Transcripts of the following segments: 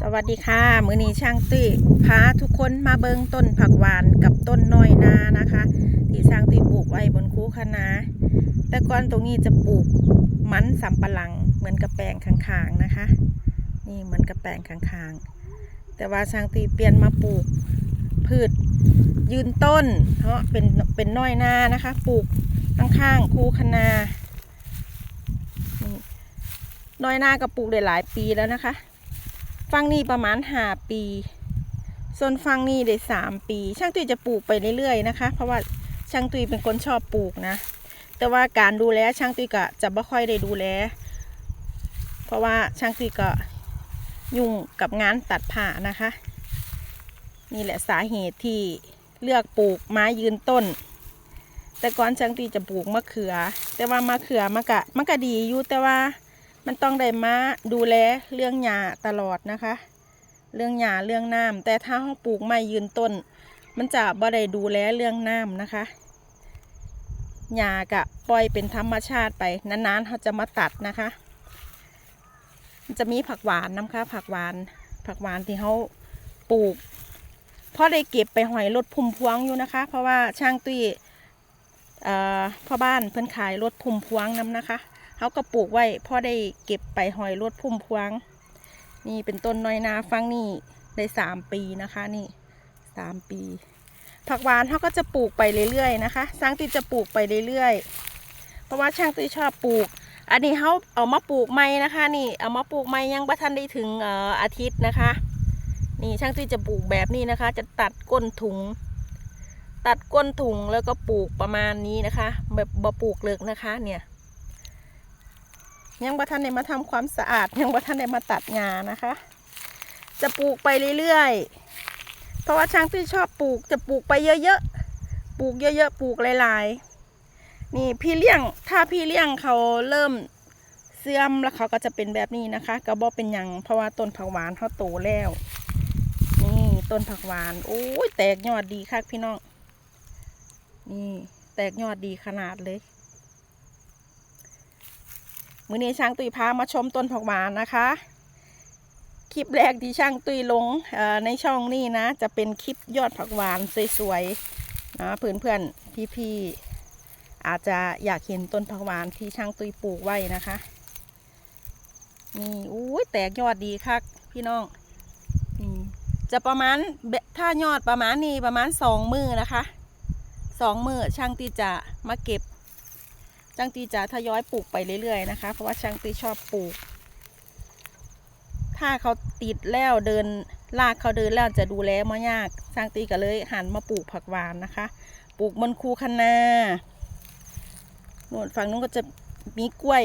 สวัสดีค่ะ มือนี้ช่างตุ้ยพาทุกคนมาเบิงต้นผักหวานกับต้นน้อยนานะคะ ที่ช่างตุ้ยปลูกไว้บนคูคะนา แต่ก่อนตรงนี้จะปลูกมันสำปะหลัง เหมือนกับแปงข้างๆนะคะ นี่เหมือนกับแปงข้างๆ แต่ว่าช่างตุ้ยเปลี่ยนมาปลูกพืชยืนต้นเพราะเป็นเป็นน้อยนานะคะ ปลูกข้างๆคูคะนานี่น้อยนาก็ปลูกได้หลายปีแล้วนะคะ ฟังนี่ประมาณห้าปีส่วนฟังนี่ได้สามปี ช่างตุยจะปลูกไปเรื่อยๆนะคะ เพราะว่าช่างตุยเป็นคนชอบปลูกนะ แต่ว่าการดูแลช่างตุยก็จะไม่ค่อยได้ดูแล เพราะว่าช่างตุยก็ยุ่งกับงานตัดผ่านะคะ นี่แหละสาเหตุที่เลือกปลูกไม้ยืนต้น แต่ก่อนช่างตุยจะปลูกมะเขือ แต่ว่ามะเขือมันก็มันก็ดีอยู่แต่ว่า มันต้องได้มาดูแลเรื่องหญ้าตลอดนะคะ เรื่องหญ้าเรื่องน้ำแต่ถ้าเราปลูกไม้ยืนต้น มันจะบ่ได้ดูแลเรื่องน้ำนะคะหญ้ากะปล่อยเป็นธรรมชาติไปนานๆเขาจะมาตัดนะคะมันจะมีผักหวานน้ำค่ะผักหวาน ผักหวานที่เขาปลูกพอได้เก็บไปหอยรถพุ่มพวงอยู่นะคะ เพราะว่าช่างตุ้ยพ่อบ้านเพิ่นขายรถพุ่มพวงน้ำนะคะ เขาก็ปลูกไว้พ่อได้เก็บไปหอยรถพุ่มพวง นี่เป็นต้นน้อยนาฟังนี่ได้สามปีนะคะนี่สามปี ผักหวานเขาก็จะปลูกไปเรื่อยๆนะคะสร้างติจะปลูกไปเรื่อยๆเพราะว่าช่างติชอบปลูก อันนี้เขาเอามาปลูกใหม่นะคะ นี่เอามาปลูกใหม่ยังประทันได้ถึงเอ่ออาทิตย์นะคะ นี่ช่างติจะปลูกแบบนี้นะคะ จะตัดก้นถุง ตัดก้นถุงแล้วก็ปลูกประมาณนี้นะคะ แบบบ่ปลูกเลิกนะคะเนี่ย ยังบ่ทันได้มาทำความสะอาด ยังบ่ทันได้มาตัดงานะคะ จะปลูกไปเรื่อยๆ เพราะว่าช้างที่ชอบปลูกจะปลูกไปเยอะๆ ปลูกเยอะๆ ปลูกหลายๆ นี่พี่เลี้ยง ถ้าพี่เลี้ยงเขาเริ่มเสื่อมแล้วเขาก็จะเป็นแบบนี้นะคะกระบอกเป็นยังเพราะว่าต้นผักหวานเขาโตแล้ว นี่ต้นผักหวานโอ้ยแตกยอดดีค่ะพี่น้อง นี่แตกยอดดีขนาดเลย มื้อนี้ช่างตุยพามาชมต้นผักหวานนะคะ คลิปแรกที่ช่างตุยลงในช่องนี้นะ จะเป็นคลิปยอดผักหวานสวยๆนะเพื่อนๆพี่ๆอาจจะอยากเห็นต้นผักหวานที่ช่างตุยปลูกไว้นะคะนี่อุ้ยแตกยอดดีคักพี่น้องนี่จะประมาณถ้ายอดประมาณนี้ประมาณสองมือนะคะสองมือช่างตีจะมาเก็บ ช่างตีจะทยอยปลูกไปเรื่อยๆนะคะ เพราะว่าช่างตีชอบปลูก ถ้าเขาติดแล้วเดินลากเขาเดินแล้วจะดูแลม่ยากช่างตีก็เลยหันมาปลูกผักหวานนะคะ ปลูกบนคูคะนาโน่นฝั่งนู้นก็จะมีกล้วย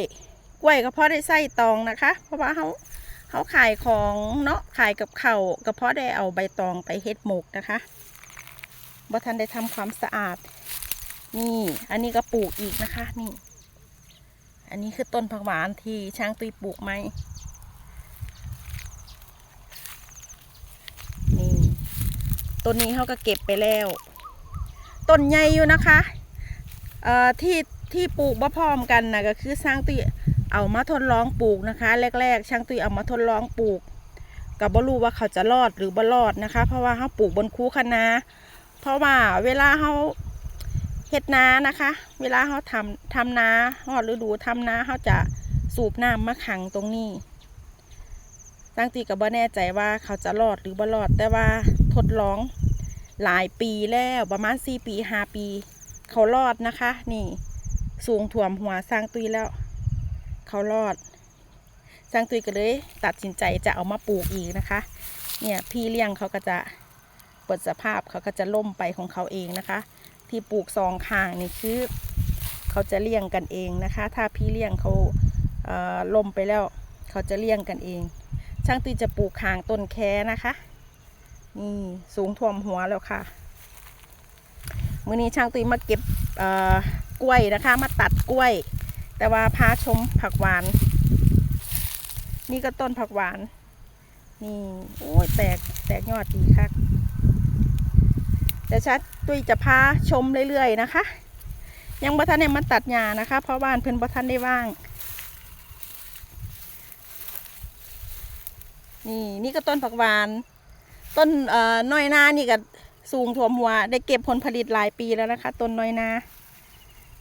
กล้วยก็เพาะได้ไส้ตองนะคะ เพราะว่าเขาเขาขายของเนาะขายกับเขาวก็เพาะได้เอาใบตองไปเฮ็ดหมกนะคะบ่ทันได้ทำความสะอาด นี่ อันนี้ก็ปลูกอีกนะคะ นี่ อันนี้คือต้นผักหวานที่ช้างตุยปลูกไหมนี่ต้นนี้เขาก็เก็บไปแล้วต้นใหญ่อยู่นะคะเอ่อที่ที่ปลูกบ่พร้อมกันนะก็คือช้างตุยเอามาทดลองปลูกนะคะ แรก ๆ ช้างตุยเอามาทดลองปลูกกับบ่รู้ว่าเขาจะรอดหรือบ่รอดนะคะ เพราะว่าเขาปลูกบนคูคะนา เพราะว่าเวลาเขา เฮ็ดนานะคะ เวลาเขาทำทำนาฮอดฤดูทำนาเขาจะสูบน้ำมาขังตรงนี้ตั้งตีกับบ่แน่ใจว่าเขาจะรอดหรือบ่รอด แต่ว่าทดลองหลายปีแล้วประมาณสี่ปีห้าปี เขารอดนะคะ นี่ สูงถ่วมหัวสร้างตุยแล้ว เขารอด สร้างตุยก็เลย ตัดสินใจจะเอามาปลูกอีกนะคะ เนี่ยพี่เลี้ยงเขาก็จะปิดสภาพเขาก็จะล่มไปของเขาเองนะคะ ที่ปลูกซองข้างนี่คือเขาจะเลี้ยงกันเองนะคะ ถ้าพี่เลี้ยงเขาเล่มไปแล้ว เขาจะเลี้ยงกันเอง ช่างตุยจะปลูกข้างต้นแค่นะคะนี่สูงท่วมหัวแล้วค่ะมื้อนี้ช่างตุยมาเก็บกล้วยนะคะ มาตัดกล้วย แต่ว่าพาชมผักหวาน นี่ก็ต้นผักหวาน นี่โอ้ยแตกแตกยอดดีค่ะ แต่ชัดตุ้ยจะพาชมเรื่อยๆนะคะ ยังบ่ทันได้มาตัดหญ้านะคะ เพราะบ้านเพิ่อนบ่ทันได้ว่าง นี่นี่ก็ต้นผักหวาน ต้นเอ่อน้อยนานี่ก็สูงท่วมหัว ได้เก็บผลผลิตหลายปีแล้วนะคะ ต้นน้อยนา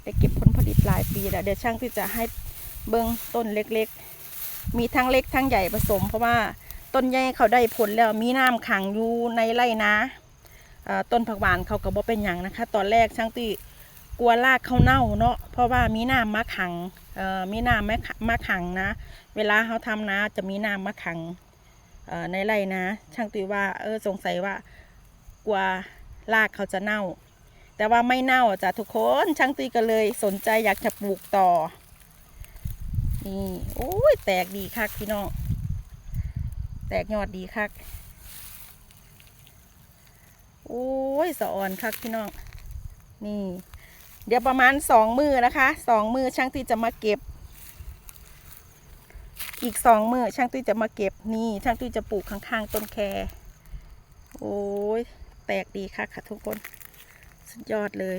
ได้เก็บผลผลิตหลายปีแล้วเดี๋ยวช่างที่จะให้เบิ้งต้นเล็กๆ มีทั้งเล็กทั้งใหญ่ผสม เพราะว่าต้นใหญ่เขาได้ผลแล้วมีน้ำขังอยู่ในไร่นา ต้นผักหวานเขาก็บ่เป็นอย่างนะคะ ตอนแรกช่างตีกลัวรากเขาเน่าเนาะเพราะว่ามีน้ำมาขังมีน้ำมาขมาขังนะ เวลาเขาทำนาจะมีน้ำมาขังในไร่นะ ช่างตีว่าเออสงสัยว่ากลัวรากเขาจะเน่า แต่ว่าไม่เน่าจ้ะทุกคนช่างตีก็เลยสนใจอยากจะปลูกต่อนี่โอ้ยแตกดีคักพี่น้องแตกยอดดีคัก โอ้ยสะอ่อนคักพี่น้อง นี่ เดี๋ยวประมาณสองมือนะคะสองมือช่างตีจะมาเก็บ อีกสองมือช่างตุ้ยจะมาเก็บนี่ ช่างตุ้ยจะปลูกข้างๆต้นแคโอ้ยแตกดีค่ะค่ะทุกคน สุดยอดเลย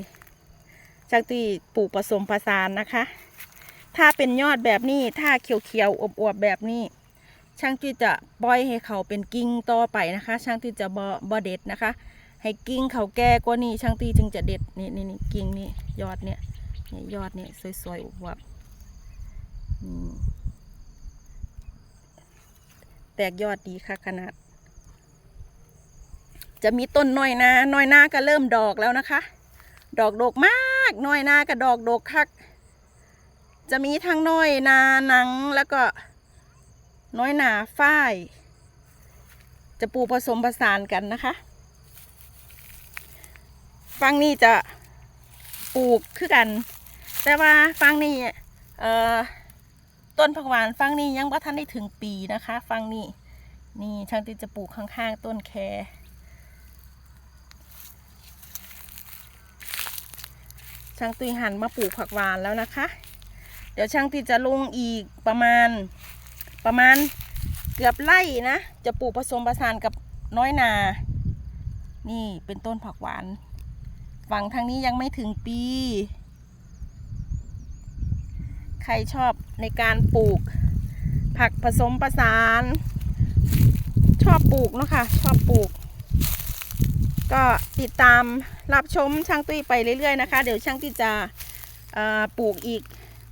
ช่างตุ้ยปลูกผสมผสานนะคะ ถ้าเป็นยอดแบบนี้ถ้าเขียวๆอวบๆแบบนี้ช่างตุ้ยจะปล่อยให้เขาเป็นกิ่งต่อไปนะคะ ช่างตุ้ยจะบอบอเด็ดนะคะ ให้กิ่งเขาแก่กว่านี้ช่างตุ้ยจึงจะเด็ดนี่นี่นี่กิ่งนี่ยอดเนี่ยนี่ยอดเนี่ยสวยๆอวบแตกยอดดีค่ะขนาด จะมีต้นน้อยนาน้อยนาก็เริ่มดอกแล้วนะคะ ดอกดกมากน้อยนาก็ดอกดกคัก จะมีทั้งน้อยนาหนังแล้วก็น้อยนาฝ้าย จะปลูกผสมผสานกันนะคะ ฟังนี่จะปลูกคือกัน แต่ว่าฟังนี่เอ่อต้นผักหวานฟังนี่ยังว่าท่านได้ถึงปีนะคะ ฟังนี่นี่ช่างติจะปลูกข้างๆ ต้นแคช่างตุยหันมาปลูกผักหวานแล้วนะคะ เดี๋ยวช่างติจะลงอีกประมาณประมาณเกือบไร่นะ จะปลูกผสมผสานกับน้อยนา นี่เป็นต้นผักหวาน ฝั่งทางนี้ยังไม่ถึงปี ใครชอบในการปลูก ผักผสมผสาน ชอบปลูกเนาะค่ะชอบปลูก ก็ติดตามรับชมช่างตุ้ยไปเรื่อยๆนะคะ เดี๋ยวช่างตุ้ยจะปลูกอีก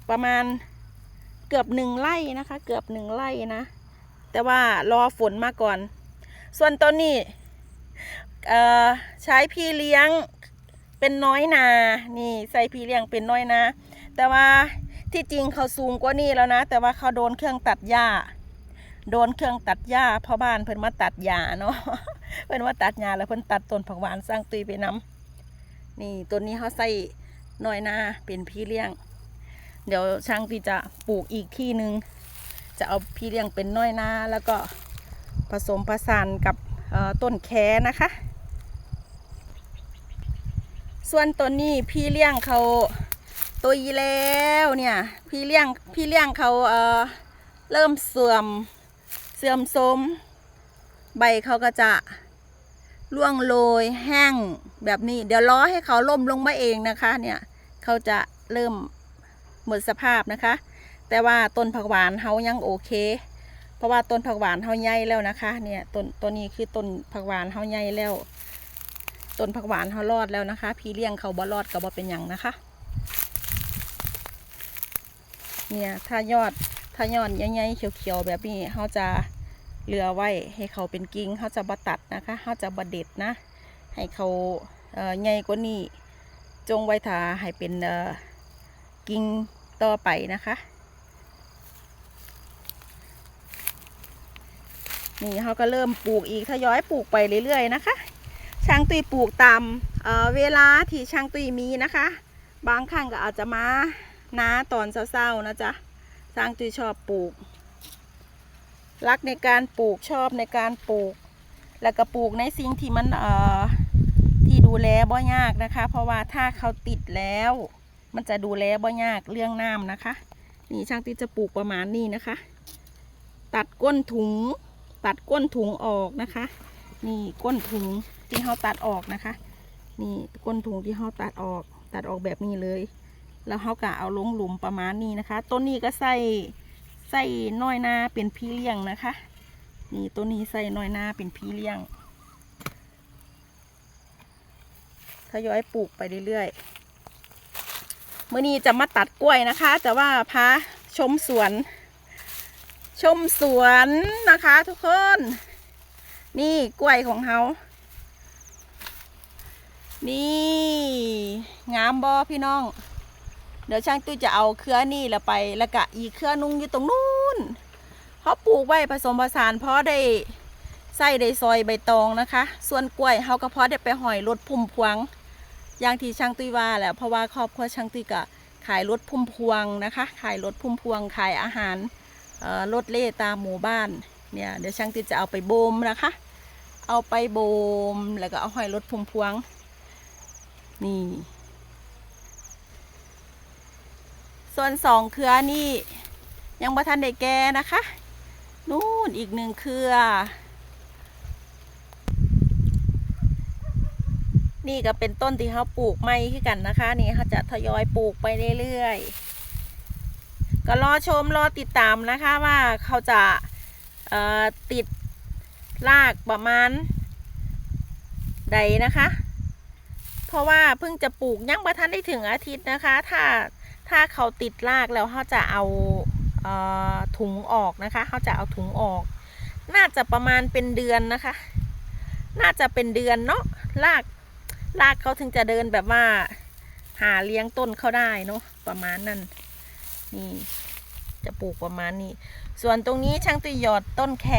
ประมาณเกือบหนึ่งไร่นะคะ เกือบหนึ่งไร่นะ แต่ว่ารอฝนมาก่อน ส่วนต้นนี้ใช้พี่เลี้ยง เป็นน้อยนา นี่ใส่พี่เลี้ยงเป็นน้อยนาแต่ว่าที่จริงเขาสูงกว่านี้แล้วนะ แต่ว่าเขาโดนเครื่องตัดหญ้า โดนเครื่องตัดหญ้าพ่อบ้านเพิ่นมาตัดหญ้าเนาะเพิ่นมาตัดหญ้าแล้วเพิ่นตัดต้นผักหวานสร้างตุยไปน้ำนี่ต้นนี้เขาใส่น้อยนาเป็นพี่เลี้ยง เดี๋ยวช่างที่จะปลูกอีกที่หนึ่งจะเอาพี่เลี้ยงเป็นน้อยนาแล้วก็ผสมผสานกับต้นแคนะคะ ส่วนต้นนี้พี่เลี้ยงเขาตัวยีแล้วเนี่ย พี่เลี้ยงพี่เลี้ยงเขาเอ่อเริ่มเสื่อมเสื่อมโทรมใบเขาก็จะร่วงโรยแห้งแบบนี้ เดี๋ยวรอให้เขาล่มลงมาเองนะคะ เนี่ยเขาจะเริ่มหมดสภาพนะคะ แต่ว่าต้นผักหวานเขายังโอเค เพราะว่าต้นผักหวานเขาใหญ่แล้วนะคะ เนี่ยต้นตัวนี้คือต้นผักหวานเขาใหญ่แล้ว ต้นผักหวานเขารอดแล้วนะคะ พี่เลี้ยงเขาบ่รอดก็บ่เป็นหยังนะคะ เนี่ยถ้ายอดถ้ายอดใหญ่ๆเขียวๆแบบนี้เขาจะเหลือไว้ให้เขาเป็นกิ่งเขาจะบตัดนะคะเขาจะบเด็ดนะ ให้เขาเออใหญ่กว่านี้จงไว้ถาให้เป็นกิ่งต่อไปนะคะนี่เขาก็เริ่มปลูกอีกทยอยปลูกไปเรื่อยๆนะคะ ช่างตุยปลูกตามเเวลาที่ช่างตุยมีนะคะ บางครั้งก็อาจจะมาน้าตอนเศร้าๆนะจ๊ะสร้างตุยชอบปลูก รักในการปลูกชอบในการปลูก แล้วก็ปลูกในสิ่งที่มันเอ่อที่ดูแลบ่ยากนะคะ เพราะว่าถ้าเขาติดแล้ว มันจะดูแลบ่ยากเรื่องน้ำนะคะ นี่ช่างตุยจะปลูกประมาณนี้นะคะ ตัดก้นถุง ตัดก้นถุงออกนะคะ นี่ก้นถุงที่เขาตัดออกนะคะ นี่ก้นถุงที่เขาตัดออก ตัดออกแบบนี้เลย แล้วเขาก็เอาลงหลุมประมาณนี้นะคะ ต้นนี้ก็ใส่ใส่น้อยนาเป็นพี่เลี้ยงนะคะ นี่ตัวนี้ใส่น้อยหน้าเป็นพี่เลี้ยงทยอยปลูกไปเรื่อยๆมื่อนี้จะมาตัดกล้วยนะคะ แต่ว่าพาชมสวน ชมสวนนะคะทุกคน นี่กล้วยของเขานี่งามบอพี่น้อง เดี๋ยวช่างตุ้ยจะเอาเครือนี่ล้วไปแล้วก็อีเครือนุ่งอยู่ตรงนู้นเขาปลูกไว้ผสมผสานเพราะได้ใส่ได้ซอยใบตองนะคะ ส่วนกล้วยเขาก็เพาะได้ไปหอยรถพุ่มพวง อย่างที่ช่างตุ้ยว่าแหละเพราะว่าครอบครัวช่างตุ้ยก็ขายรถพุ่มพวงนะคะ ขายรถพุ่มพวงขายอาหารรถเล่ตามหมู่บ้าน เนี่ยเดี๋ยวช่างตุ้ยจะเอาไปโบมนะคะ เอาไปโบมแล้วก็เอาห้อยรถพุ่มพวงนี่ส่วนสองเครือนี่ยังบ่ทันได้แก่นะคะ นู่นอีกหนึ่งเครือ นี่ก็เป็นต้นที่เขาปลูกไม่ขึ้นกันนะคะ นี่เขาจะทยอยปลูกไปเรื่อยๆก็รอชมรอติดตามนะคะว่าเขาจะ ติดรากประมาณใดนะคะ เพราะว่าเพิ่งจะปลูกยังประทันได้ถึงอาทิตย์นะคะ ถ้าถ้าเขาติดรากแล้วเขาจะเอาเอ่อถุงออกนะคะเขาจะเอาถุงออก น่าจะประมาณเป็นเดือนนะคะ น่าจะเป็นเดือนเนาะรากรากเขาถึงจะเดินแบบว่า หาเลี้ยงต้นเขาได้เนาะประมาณนั้นนี่ จะปลูกประมาณนี้ ส่วนตรงนี้ช่างตุยหยอดต้นแคร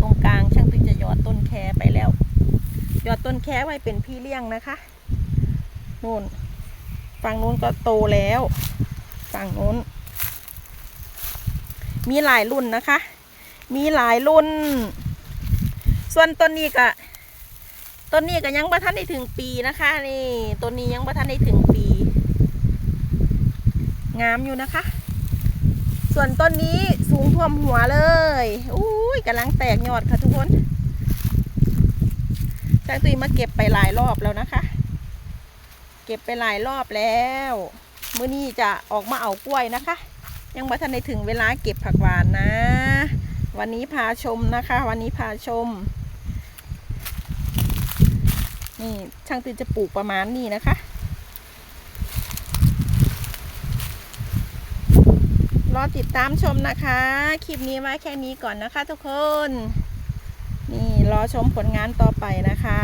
ตรงกลางช่างตุยจะหยอดต้นแครไปแล้ว หยอดต้นแครไว้เป็นพี่เลี้ยงนะคะนู่นฝั่งนู้นก็โตแล้ว ฝั่งนู้น มีหลายรุ่นนะคะ มีหลายรุ่น ส่วนต้นนี้ก็ต้นนี้ก็ยังบ่ทันได้ถึงปีนะคะ นี่ต้นนี้ยังบ่ทันได้ถึงปี งามอยู่นะคะ ส่วนต้นนี้สูงท่วมหัวเลยอุ้ยกำลังแตกยอดค่ะทุกคนช่างตุยมาเก็บไปหลายรอบแล้วนะคะ เก็บไปหลายรอบแล้วมื้อนี้จะออกมาเอากล้วยนะคะ ยังบ่ทันได้ถึงเวลาเก็บผักหวานนะ วันนี้พาชมนะคะ วันนี้พาชม นี่ช่างตือจะปลูกประมาณนี้นะคะ อติดตามชมนะคะ คลิปนี้ไว้แค่นี้ก่อนนะคะทุกคน นี่รอชมผลงานต่อไปนะคะ